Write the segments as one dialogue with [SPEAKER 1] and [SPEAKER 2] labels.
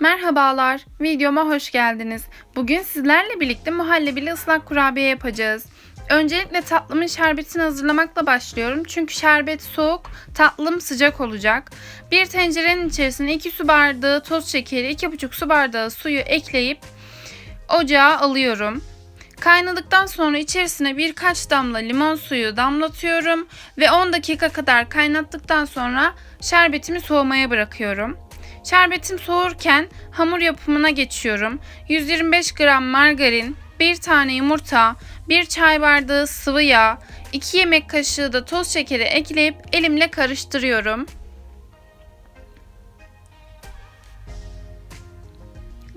[SPEAKER 1] Merhabalar, videoma hoş geldiniz. Bugün sizlerle birlikte muhallebili ıslak kurabiye yapacağız. Öncelikle tatlımın şerbetini hazırlamakla başlıyorum. Çünkü şerbet soğuk, tatlım sıcak olacak. Bir tencerenin içerisine 2 su bardağı toz şekeri, 2,5 su bardağı suyu ekleyip ocağa alıyorum. Kaynadıktan sonra içerisine birkaç damla limon suyu damlatıyorum ve 10 dakika kadar kaynattıktan sonra şerbetimi soğumaya bırakıyorum. Şerbetim soğurken hamur yapımına geçiyorum. 125 gram margarin, 1 tane yumurta, 1 çay bardağı sıvı yağ, 2 yemek kaşığı da toz şekeri ekleyip elimle karıştırıyorum.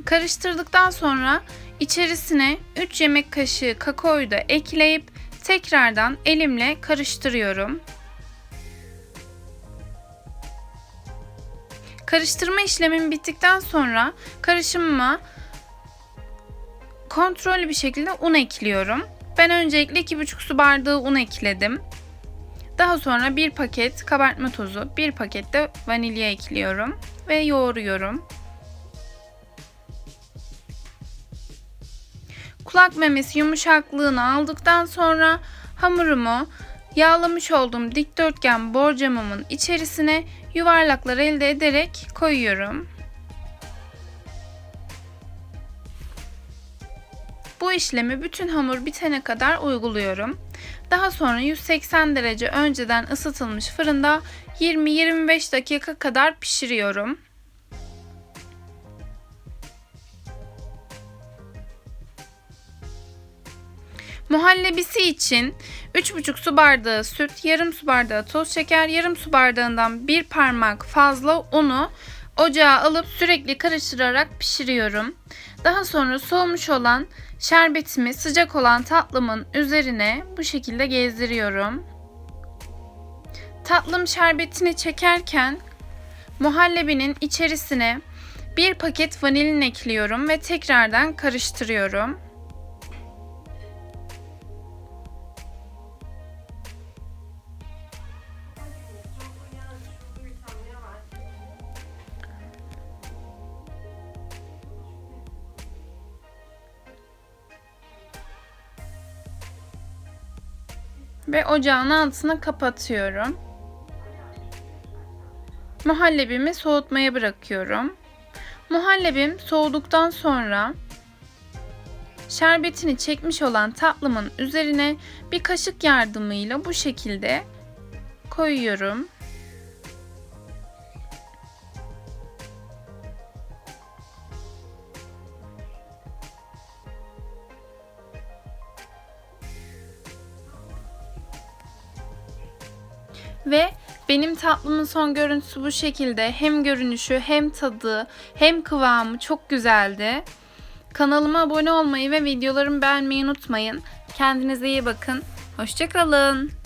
[SPEAKER 1] Karıştırdıktan sonra içerisine 3 yemek kaşığı kakaoyu da ekleyip tekrardan elimle karıştırıyorum. Karıştırma işlemim bittikten sonra karışımıma kontrollü bir şekilde un ekliyorum. Ben öncelikle 2,5 su bardağı un ekledim. Daha sonra bir paket kabartma tozu, bir paket de vanilya ekliyorum ve yoğuruyorum. Kulak memesi yumuşaklığını aldıktan sonra hamurumu yağlamış olduğum dikdörtgen borcamımın içerisine yuvarlaklar elde ederek koyuyorum. Bu işlemi bütün hamur bitene kadar uyguluyorum. Daha sonra 180 derece önceden ısıtılmış fırında 20-25 dakika kadar pişiriyorum. Muhallebisi için 3,5 su bardağı süt, yarım su bardağı toz şeker, yarım su bardağından bir parmak fazla unu ocağa alıp sürekli karıştırarak pişiriyorum. Daha sonra soğumuş olan şerbetimi sıcak olan tatlımın üzerine bu şekilde gezdiriyorum. Tatlım şerbetini çekerken muhallebinin içerisine bir paket vanilin ekliyorum ve tekrardan karıştırıyorum. Ve ocağın altını kapatıyorum. Muhallebimi soğutmaya bırakıyorum. Muhallebim soğuduktan sonra şerbetini çekmiş olan tatlımın üzerine bir kaşık yardımıyla bu şekilde koyuyorum. Ve benim tatlımın son görüntüsü bu şekilde. Hem görünüşü hem tadı hem kıvamı çok güzeldi. Kanalıma abone olmayı ve videolarımı beğenmeyi unutmayın. Kendinize iyi bakın. Hoşçakalın.